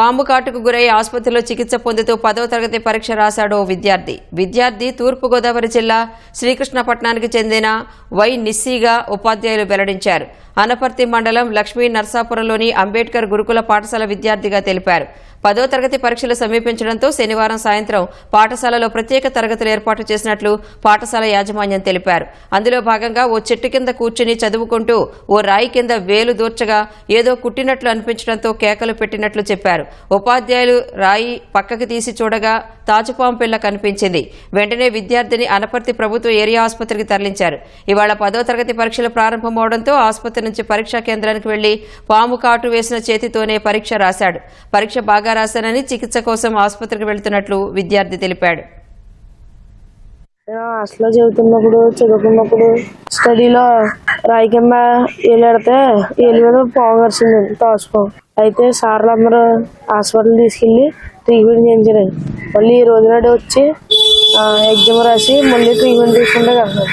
పాము కాటుకు గురై ఆసుపత్రిలో చికిత్స పొందుతూ పదవ తరగతి పరీక్ష రాశాడు ఓ విద్యార్థి. విద్యార్థి తూర్పుగోదావరి జిల్లా శ్రీకృష్ణపట్నానికి చెందిన వై నిస్సీగా ఉపాధ్యాయులు వెల్లడించారు. అనపర్తి మండలం లక్ష్మీ నర్సాపురంలోని అంబేద్కర్ గురుకుల పాఠశాల విద్యార్థిగా తెలిపారు. పదో తరగతి పరీక్షలు సమీపించడంతో శనివారం సాయంత్రం పాఠశాలలో ప్రత్యేక తరగతులు ఏర్పాటు చేసినట్లు పాఠశాల యాజమాన్యం తెలిపారు. అందులో భాగంగా ఓ చెట్టు కింద కూర్చుని చదువుకుంటూ ఓ రాయి కింద వేలు దూర్చగా ఏదో కుట్టినట్లు అనిపించడంతో కేకలు పెట్టినట్లు చెప్పారు. ఉపాధ్యాయులు రాయి పక్కకి తీసి చూడగా తాచుపాము పిల్ల కనిపించింది. వెంటనే విద్యార్థిని అనపర్తి ప్రభుత్వ ఏరియా ఆసుపత్రికి తరలించారు. ఇవాళ పదో తరగతి పరీక్షలు ప్రారంభమవడంతో ఆసుపత్రి నుంచి పరీక్షా కేంద్రానికి వెళ్ళి పాము కాటు వేసిన చేతితోనే పరీక్ష రాశాడు. పరీక్ష బాగా రాశానని చికిత్స కోసం ఆసుపత్రికి వెళ్తున్నట్లు విద్యార్థి తెలిపాడు. నేను చదువుతున్నప్పుడు చదువుకున్నప్పుడు స్టడీలో రాయికెమ్మ కింద ఏలాడితే ఏలి మీద పాము కరిచిందండి తోసుపాము అయితే సార్లు అందరూ హాస్పిటల్ తీసుకెళ్ళి ట్రీట్మెంట్ చేయించారు. మళ్ళీ ఈ రోజు నాడు వచ్చి ఎగ్జామ్ రాసి మళ్ళీ ట్రీట్మెంట్ తీసుకుంటే కదా